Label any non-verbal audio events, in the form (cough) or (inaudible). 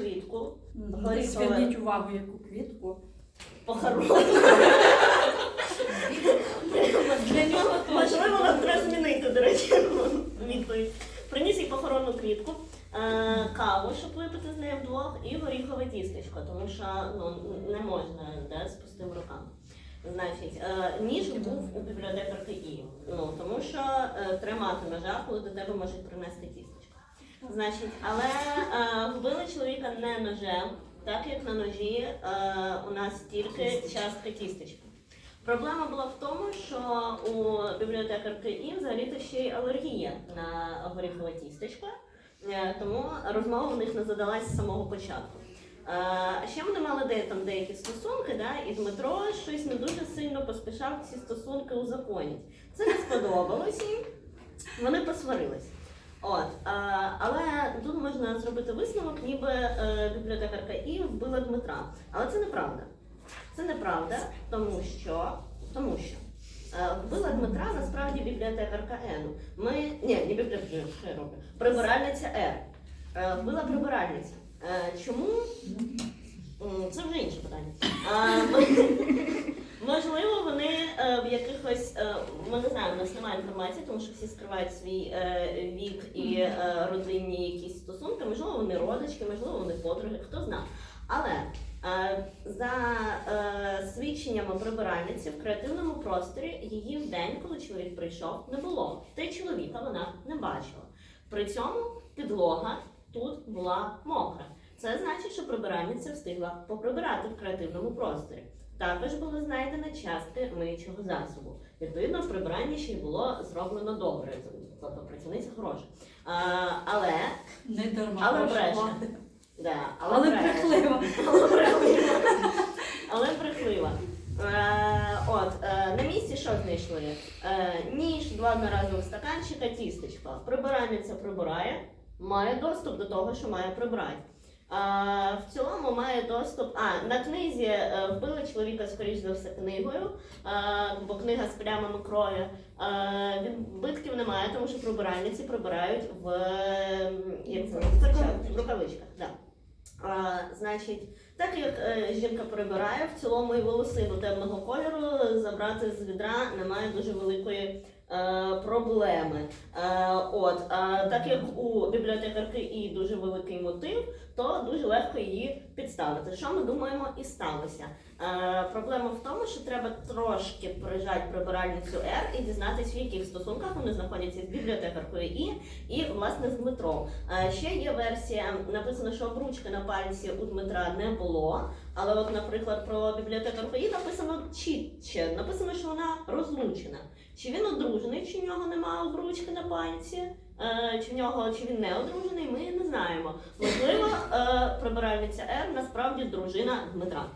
квітку. Зверніть увагу, яку квітку. похоронну. Для нього Можливо, вам треба змінити, до речі, відповідь. Приніс їй похоронну квітку, е, каву, щоб випити з нею вдвох, і горіхове тістечко, тому що ну, не можна да, з пустими руками. Значить, е, ніж був у бібліотекарки І. Ну, тому що е, тримати ножа, коли до тебе можуть принести тістечко. Значить, але е, вбили чоловіка не ножем, так як на ножі е, у нас тільки частка тістечка. Проблема була в тому, що у бібліотекарки І взагалі-то ще й алергія на горіхове тістечко, е, тому розмова у них не задалась з самого початку. Е, ще вони мали де, там деякі стосунки, да, і Дмитро щось не дуже сильно поспішав ці стосунки узаконити. Це не сподобалось їм, вони посварились. От, але тут можна зробити висновок, ніби е, бібліотекарка І вбила Дмитра. Але це неправда. Це неправда, тому що, тому що е, вбила Дмитра насправді бібліотекарка Н. Ми ні, не бібліотекарка. Прибиральниця Р. Е, вбила прибиральниця. Чому? Це вже інше питання. А, м- можливо, вони е, в якихось е, ми не знаємо, у нас немає інформації, тому що всі скривають свій е, вік і е, родинні якісь стосунки. Можливо, вони родички, можливо, вони подруги, хто знає. Але е, за е, свідченнями прибиральниці в креативному просторі її в день, коли чоловік прийшов, не було. Та й чоловіка вона не бачила. При цьому підлога тут була мокра. Це значить, що прибиральниця встигла поприбирати в креативному просторі. Також були знайдені частки миючого засобу. Відповідно, прибирання ще й було зроблено добре. Тобто працівниця хороша. А, але, Не дарма. Але бреше. да, Але бреше. брехлива. Але брехлива. (laughs) Але брехлива. Е, от, е, на місці що знайшли? Е, ніж, два одноразових стаканчика, тістечко. Прибиральниця прибирає, має доступ до того, що має прибрати. В цілому має доступ. А, на книзі е, вбили чоловіка, скоріш за все, книгою, бо книга з плямами крові. Е, відбитків немає, тому що прибиральниці прибирають в, е, як це в рукавичках. Да. А, значить, так як е, жінка прибирає, в цілому і волосину темного кольору забрати з відра немає дуже великої проблеми. Е, от, так як у бібліотекарки і дуже великий мотив, то дуже легко її підставити. Що ми думаємо і сталося? Е, проблема в тому, що треба трошки прижати прибиральницю Р і дізнатися, в яких стосунках вони знаходяться з бібліотекаркою І і власне з Дмитром. Е, Ще є версія, написано, що обручки на пальці у Дмитра не було. Але, от, наприклад, про бібліотекарку І написано чітче, написано, що вона розлучена. Чи він одружений, чи в нього немає обручки на пальці, е, чи в нього чи він не одружений, ми не знаємо. Можливо, е, прибиральниця Р насправді дружина Дмитра.